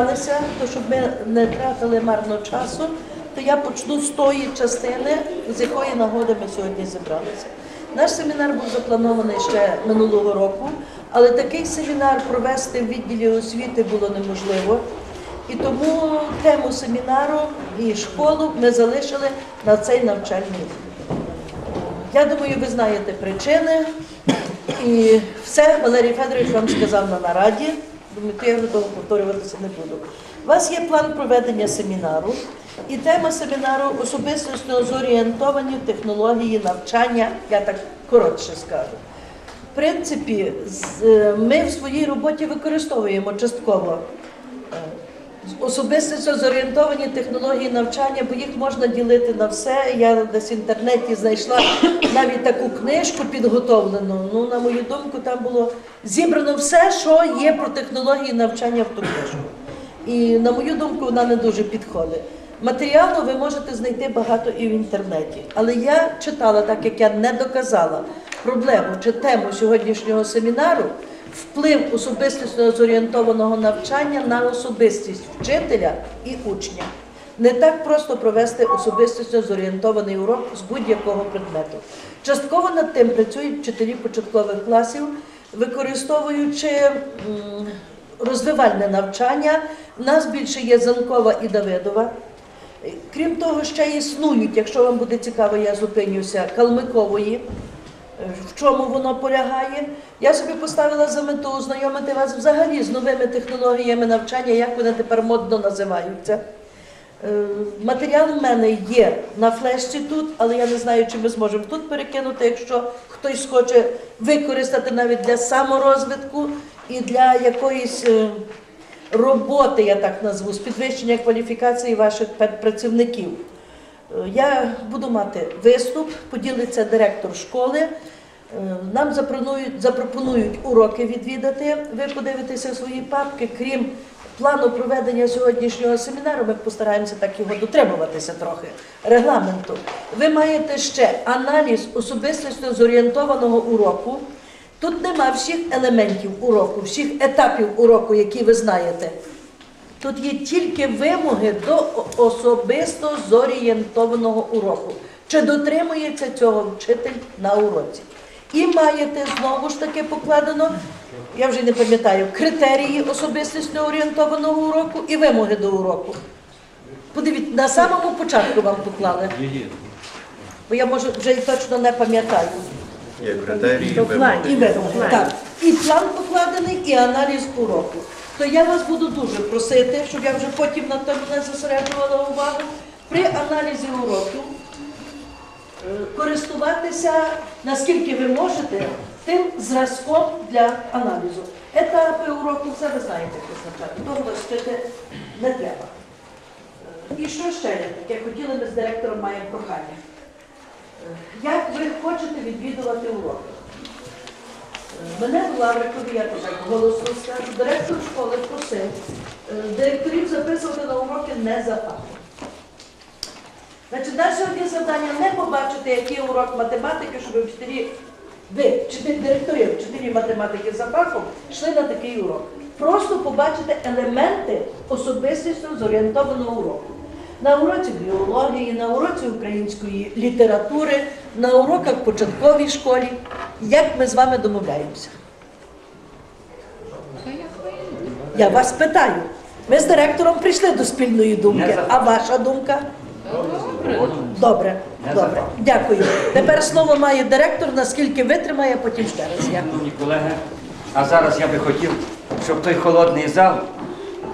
зібралися, то щоб ми не тратили марно часу, то я почну з тої частини, з якої нагоди ми сьогодні зібралися. Наш семінар був запланований ще минулого року, але такий семінар провести в відділі освіти було неможливо. І тому тему семінару і школу ми залишили на цей навчальний рік. Я думаю, ви знаєте причини. І все Валерій Федорович вам сказав на нараді. Я вже того повторюватися не буду. У вас є план проведення семінару, і тема семінару особистісно зорієнтовані технології навчання, я так коротше скажу. В принципі, е, ми в своїй роботі використовуємо частково е, Особисто зорієнтовані технології навчання, бо їх можна ділити на все. Я десь в інтернеті знайшла навіть таку книжку підготовлену. Ну, на мою думку, там було зібрано все, що є про технології навчання в ту книжку. І на мою думку, вона не дуже підходить. Матеріалу ви можете знайти багато і в інтернеті. Але я читала, так як я не доказала проблему чи тему сьогоднішнього семінару вплив особистісно зорієнтованого навчання на особистість вчителя і учня. Не так просто провести особистісно зорієнтований урок з будь-якого предмету. Частково над тим працюють вчителі початкових класів, використовуючи розвивальне навчання. У нас більше є Занкова і Давидова. Крім того, ще існують, якщо вам буде цікаво, я зупинюся, Калмикової. В чому воно полягає? Я собі поставила за мету ознайомити вас взагалі з новими технологіями навчання, як вони тепер модно називаються. Е, Матеріал в мене є на флешці тут, але я не знаю, чи ми зможемо тут перекинути, якщо хтось хоче використати навіть для саморозвитку і для якоїсь е, роботи, я так назву, з підвищення кваліфікації ваших педпрацівників. Я буду мати виступ, поділиться директор школи. Е, Нам запропонують, уроки відвідати. Ви подивитеся свої папки. Крім плану проведення сьогоднішнього семінару, ми постараємося так його дотримуватися трохи регламенту. Ви маєте ще аналіз особистісно зорієнтованого уроку. Тут нема всіх елементів уроку, всіх етапів уроку, які ви знаєте. Тут є тільки вимоги до особисто зорієнтованого уроку. Чи дотримується цього вчитель на уроці? І маєте знову ж таки покладено, я вже не пам'ятаю, критерії особистісно орієнтованого уроку і вимоги до уроку. Подивіться, на самому початку вам поклали, бо я може вже і точно не пам'ятаю. Є критерії, і вимоги. вимоги. Так. І план покладений, і аналіз уроку. То я вас буду дуже просити, щоб я вже потім на тому не зосереджувала увагу, при аналізі уроків е, користуватися, наскільки ви можете, тим зразком для аналізу. Етапи уроку, все ви знаєте, як визначати. Того вчити не треба. Е, І що ще є таке? Хотіли ми з директором маємо прохання. Е, Як ви хочете відвідувати уроки? Мене в Лаврикові, я так голосно скажу, директор школи просив е, директорів записувати на уроки не за фахом. Значить, наше сьогодні завдання не побачити, який урок математики, щоб вчителі, ви, вчителі директорів, вчителі математики за фахом, йшли на такий урок. Просто побачити елементи особистісно зорієнтованого уроку. На уроці біології, на уроці української літератури, на уроках початковій школі. Як ми з вами домовляємося? Я вас питаю. Ми з директором прийшли до спільної думки. А ваша думка? Добре, добре. Дякую. Тепер слово має директор, наскільки витримає, потім ще раз. Шановні колеги, а зараз я би хотів, щоб той холодний зал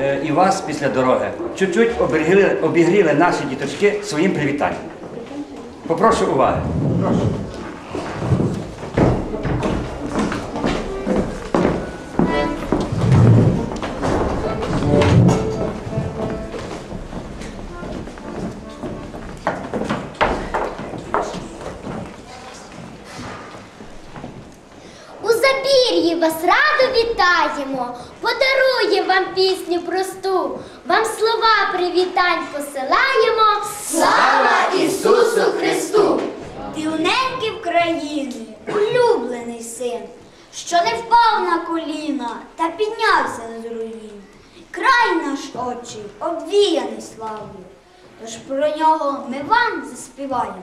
е, і вас після дороги чуть-чуть обігріли, обігріли наші діточки своїм привітанням. Попрошу уваги. Прошу. Пісню просту, вам слова привітань посилаємо. Слава Ісусу Христу! Дивненький в країні, улюблений син, що не впав на коліна та піднявся з руїн. Край наш очі обвіяний славою, тож про нього ми вам заспіваємо.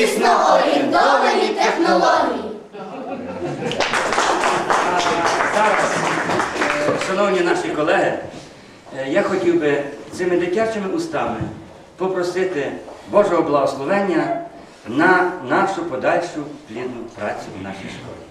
Особистісно орієнтовані технології. Зараз, е, шановні наші колеги, е, я хотів би цими дитячими устами попросити Божого благословення на нашу подальшу плідну працю в нашій школі.